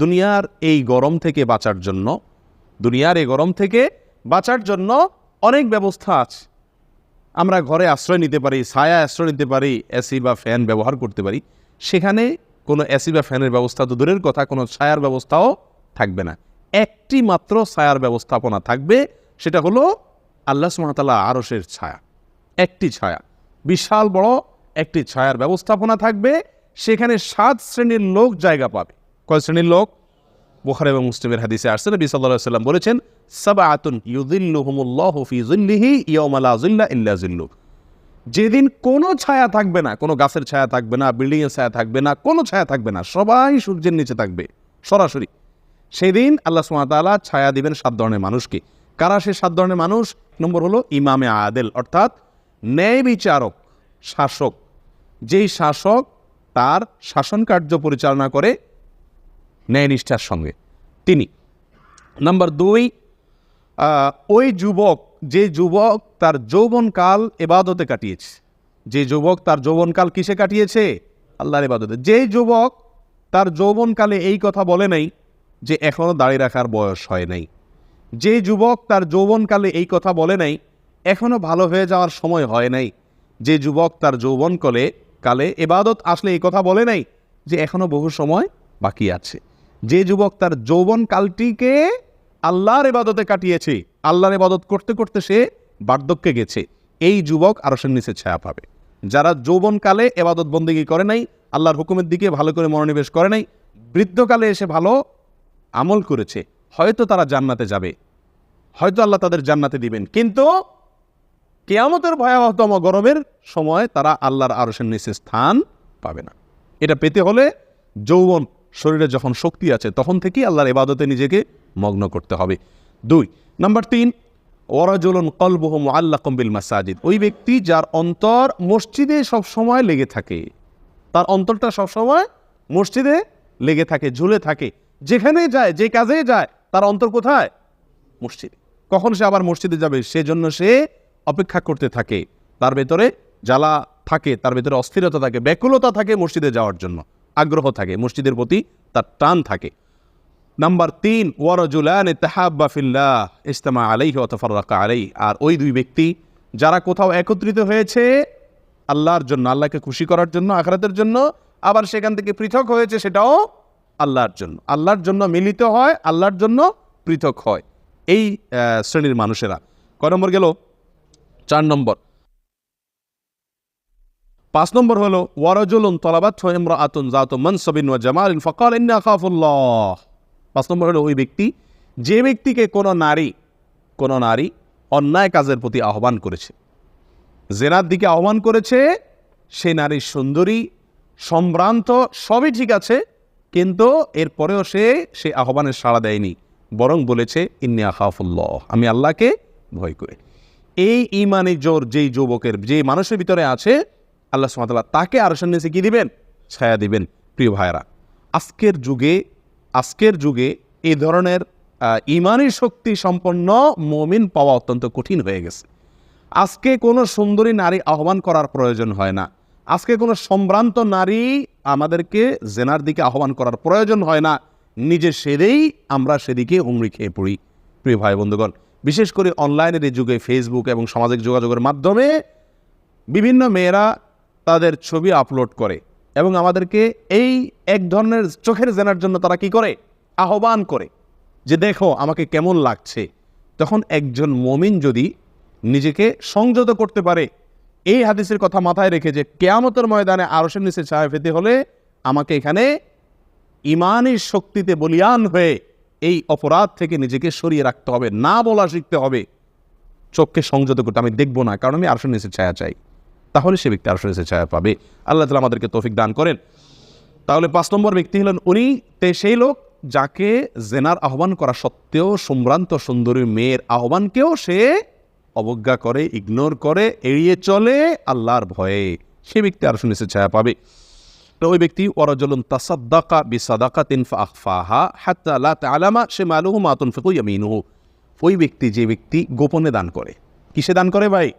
দুনিয়ার এই গরম থেকে বাঁচার জন্য, দুনিয়ার এই গরম থেকে বাঁচার জন্য অনেক ব্যবস্থা আছে। আমরা ঘরে আশ্রয় নিতে পারি ছায়া আশ্রয় নিতে পারি, এসি বা ফ্যান ব্যবহার করতে পারি। সেখানে কোনো এসি বা ফ্যানের ব্যবস্থা তো দূরের কথা, কোনো ছায়ার ব্যবস্থাও থাকবে না। একটি মাত্র ছায়ার ব্যবস্থাপনা থাকবে, সেটা হলো আল্লাহ সুমতাল্লাহ আরসের ছায়া। একটি ছায়া, বিশাল বড় একটি ছায়ার ব্যবস্থাপনা থাকবে, সেখানে সাত শ্রেণির লোক জায়গা পাবে। কয় শ্রেণির লোক? বুখার এবং মুসলিমের হাদিসে আসছে, নবী সাল্লাল্লাহু সাল্লাম বলেছেন যিল্লা ইল্লা যিল্লু। যেদিন কোনো ছায়া থাকবে না, কোনো গাছের ছায়া থাকবে না বিল্ডিং এর ছায়া থাকবে না, কোনো ছায়া থাকবে না, সবাই সূর্যের নিচে থাকবে, সরাসরি। সেদিন আল্লাহ সুমাতালা ছায়া দিবেন সাত ধরনের মানুষকে। কারা সে সাত ধরনের মানুষ? নম্বর হলো ইমামে আদেল, অর্থাৎ ন্যায় বিচারক, শাসক। যেই শাসক তার শাসন কার্য পরিচালনা করে ন্যায়নিষ্ঠার সঙ্গে। তিনি। নাম্বার দুই ওই যুবক, যে যুবক তার যৌবনকাল এবাদতে কাটিয়েছে। যে যুবক তার যৌবনকাল কিসে কাটিয়েছে? আল্লাহর এবাদতে। যে যুবক তার যৌবনকালে এই কথা বলে নাই যে এখনও দাড়ি রাখার বয়স হয় নাই। যে যুবক তার যৌবনকালে এই কথা বলে নাই এখনও ভালো হয়ে যাওয়ার সময় হয় নাই। যে যুবক তার যৌবনকালে, কালে এবাদত আসলে এই কথা বলে নাই যে এখনও বহু সময় বাকি আছে। যে যুবক তার যৌবনকালটিকে আল্লাহর এবাদতে কাটিয়েছে, আল্লাহর এবাদত করতে করতে সে বার্ধক্যে গেছে। এই যুবক আরশের নিচে ছায়া পাবে। যারা যৌবনকালে এবাদত বন্দিগি করে নাই, আল্লাহর হুকুমের দিকে ভালো করে মনোনিবেশ করে নাই, বৃদ্ধকালে এসে ভালো আমল করেছে, হয়তো তারা জান্নাতে যাবে, হয়তো আল্লাহ তাদের জান্নাতে দিবেন। কিন্তু কেয়ামতের ভয়াবহতম গরমের সময় তারা আল্লাহর আরশের নিচে স্থান পাবে না। এটা পেতে হলে যৌবন শরীরে যখন শক্তি আছে, তখন থেকেই আল্লাহর এবাদতে নিজেকে মগ্ন করতে হবে। দুই, নাম্বার তিন ওরাজুলন কলবহম আল্লাহ কম্বিল মাসাজিদ। ওই ব্যক্তি যার অন্তর মসজিদে সবসময় লেগে থাকে, তার অন্তরটা সবসময় মসজিদে লেগে থাকে, ঝুলে থাকে। যেখানে যায়, যে কাজে যায়, তার অন্তর কোথায়? মসজিদে। কখন সে আবার মসজিদে যাবে, সেজন্য সে অপেক্ষা করতে থাকে। তার ভেতরে জ্বালা থাকে, তার ভেতরে অস্থিরতা থাকে, ব্যাকুলতা থাকে মসজিদে যাওয়ার জন্য। আগ্রহ থাকে, মসজিদের প্রতি তার টান থাকে। নাম্বার তিন ওয়ারজুলান তাহাব্বা ফিল্লাহ ইস্তামা আলাইহি ওয়াতাফাররাকা আলাই আর ওই দুই ব্যক্তি, যারা কোথাও একত্রিত হয়েছে আল্লাহর জন্য, আল্লাহকে খুশি করার জন্য, আখরাতের জন্য, আবার সেখান থেকে পৃথক হয়েছে সেটাও আল্লাহর জন্য। আল্লাহর জন্য মিলিত হয়, আল্লাহর জন্য পৃথক হয়। এই শ্রেণির মানুষেরা। কয় নম্বর গেল? চার নম্বর। পাঁচ নম্বর হলো, ওয়ারজুলুন তলাবাত আতুন জাত মনসবিন ওয়া জামালিন, ফকাল ইন্না আখাফুল্লাহ। পাঁচ নম্বর হলো, ওই ব্যক্তি, যে ব্যক্তিকে কোনো নারী কোনো নারী অন্যায় কাজের প্রতি আহ্বান করেছে, জেনার দিকে আহ্বান করেছে, সে নারী সুন্দরী, সম্ভ্রান্ত, সবই ঠিক আছে, কিন্তু এরপরেও সে সে আহ্বানের সাড়া দেয়নি, বরং বলেছে, ইন্নি আখাফুল্লাহ, আমি আল্লাহকে ভয় করে। এই ইমানি জোর যেই যুবকের যে মানুষের ভিতরে আছে আল্লাহ সুমাতাল্লাহ তাকে আরশের নিচে কী দিবেন? ছায়া দিবেন, প্রিয় ভাইরা আজকের যুগে আজকের যুগে এই ধরনের ইমানি শক্তি সম্পন্ন মমিন পাওয়া অত্যন্ত কঠিন হয়ে গেছে। আজকে কোনো সুন্দরী নারী আহ্বান করার প্রয়োজন হয় না। আজকে কোনো সম্ভ্রান্ত নারী আমাদেরকে জেনার দিকে আহ্বান করার প্রয়োজন হয় না। নিজে সেদেই আমরা সেদিকে হুমড়ি খেয়ে পড়ি। প্রিয় ভাই বন্ধুগণ, বিশেষ করে অনলাইনের এই যুগে ফেসবুক এবং সামাজিক যোগাযোগের মাধ্যমে বিভিন্ন মেয়েরা তাদের ছবি আপলোড করে এবং আমাদেরকে এই এক ধরনের চোখের জেনার জন্য তারা কি করে? আহ্বান করে যে দেখো আমাকে কেমন লাগছে। তখন একজন মমিন যদি নিজেকে সংযত করতে পারে, এই হাদিসের কথা মাথায় রেখে যে কেয়ামতের ময়দানে আরশের নিচে ছায়া পেতে হলে আমাকে এখানে ইমানের শক্তিতে বলিয়ান হয়ে এই অপরাধ থেকে নিজেকে সরিয়ে রাখতে হবে, না বলা শিখতে হবে। চোখকে সংযত করতে, আমি দেখব না, কারণ আমি আরশের নিচে ছায়া চাই। তাহলে সে ব্যক্তি আরশের নিচে ছায়া পাবে। আল্লাহ তালা আমাদেরকে তৌফিক দান করেন। তাহলে পাঁচ নম্বর ব্যক্তি হলেন উনি। তে সেই লোক যাকে জেনার আহ্বান করা সত্ত্বেও সম্ভ্রান্ত সুন্দরী মেয়ের আহ্বানকেও সে অবজ্ঞা করে ইগনোর করে, এড়িয়ে চলে আল্লাহর ভয়ে। সে ব্যক্তি আর শুনেছে ছায়া পাবে। তো ওই ব্যক্তি ওরাজলুন তাসাদ্দাকা বিসাদাকা বিসাদাকাতিন ফাহফাহা হাত্তা লা তাআলামা সে মালুহু মা তুনফিকু ইয়ামিনুহু। ওই ব্যক্তি যে ব্যক্তি গোপনে দান করে। কিসে দান করে ভাই?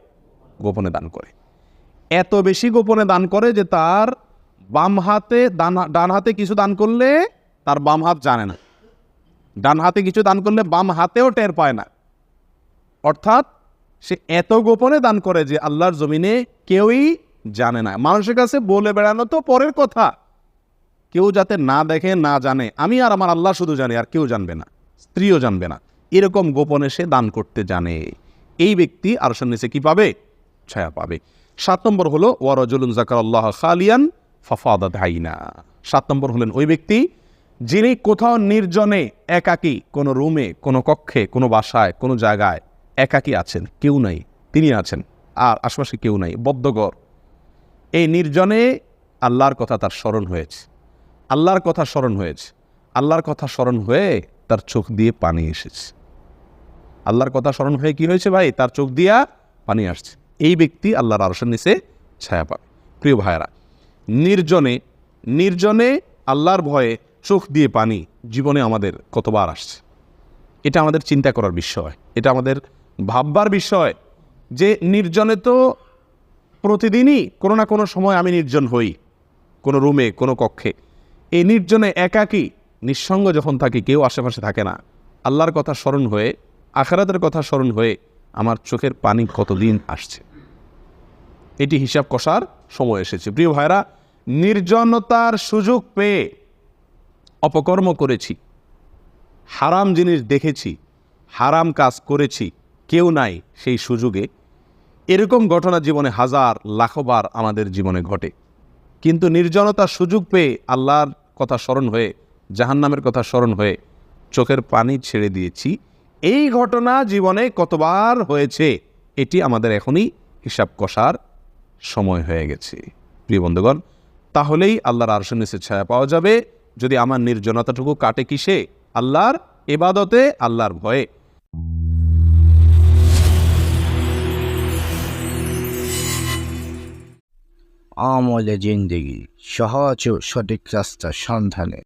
গোপনে দান করে। এত বেশি গোপনে দান করে যে তার বাম হাতে ডান ডান হাতে কিছু দান করলে তার বাম হাত জানে না। ডান হাতে কিছু দান করলে বাম হাতেও টের পায় না। অর্থাৎ সে এত গোপনে দান করে যে আল্লাহর জমিনে কেউই জানে না। মানুষের কাছে বলে বেড়ানো তো পরের কথা। কেউ যাতে না দেখে, না জানে। আমি আর আমার আল্লাহ শুধু জানি, আর কেউ জানবে না। স্ত্রীও জানবে না। এরকম গোপনে সে দান করতে জানে। এই ব্যক্তি আরশের নিচে কি পাবে? ছায়া পাবে। সাত নম্বর হলো ওয়ারজুলুন জাকার আল্লাহ খালিয়ান ফাফাদা ধাইনা সাত নম্বর হলেন ওই ব্যক্তি যিনি কোথাও নির্জনে, একাকী, কোনো রুমে, কোনো কক্ষে, কোনো বাসায়, কোনো জায়গায় একাকী আছেন, কেউ নাই, তিনি আছেন, আর আশপাশে কেউ নাই বদ্ধগর এই নির্জনে আল্লাহর কথা তার স্মরণ হয়েছে, আল্লাহর কথা স্মরণ হয়েছে, আল্লাহর কথা স্মরণ হয়ে তার চোখ দিয়ে পানি এসেছে। আল্লাহর কথা স্মরণ হয়ে কি হয়েছে ভাই? তার চোখ দিয়া পানি আসছে। এই ব্যক্তি আল্লাহর আরশের নিচে ছায়া পাবে। প্রিয় ভাইয়েরা, নির্জনে নির্জনে আল্লাহর ভয়ে চোখ দিয়ে পানি জীবনে আমাদের কতবার আসছে? এটা আমাদের চিন্তা করার বিষয়। এটা আমাদের ভাববার বিষয় যে নির্জনে তো প্রতিদিনই কোনো না কোনো সময় আমি নির্জন হই, কোনো রুমে, কোনো কক্ষে। এই নির্জনে একাকী, নিঃসঙ্গ যখন থাকি, কেউ আশেপাশে থাকে না। আল্লাহর কথা স্মরণ হয়ে, আখারাতের কথা স্মরণ হয়ে আমার চোখের পানি কতদিন আসছে? এটি হিসাব কষার সময় এসেছে। প্রিয় ভাইরা নির্জনতার সুযোগ পেয়ে অপকর্ম করেছি, হারাম জিনিস দেখেছি, হারাম কাজ করেছি, কেউ নাই সেই সুযোগে। এরকম ঘটনা জীবনে হাজার লাখবার আমাদের জীবনে ঘটে। কিন্তু নির্জনতার সুযোগ পেয়ে আল্লাহর কথা স্মরণ হয়ে, জাহান্নামের কথা স্মরণ হয়ে চোখের পানি ছেড়ে দিয়েছি। এই ঘটনা জীবনে কতবার হয়েছে, এটি আমাদের এখনই হিসাব কষার সময় হয়ে গেছে। প্রিয় বন্ধুগণ, তাহলেই আল্লাহর আরশের ছায়া পাওয়া যাবে। যদি আমার নির্জনতাটুকু কাটে কিসে? আল্লাহর এবাদতে আল্লাহর ভয়ে। আমলে জিন্দেগি, সহজ ও সঠিক রাস্তার সন্ধানে।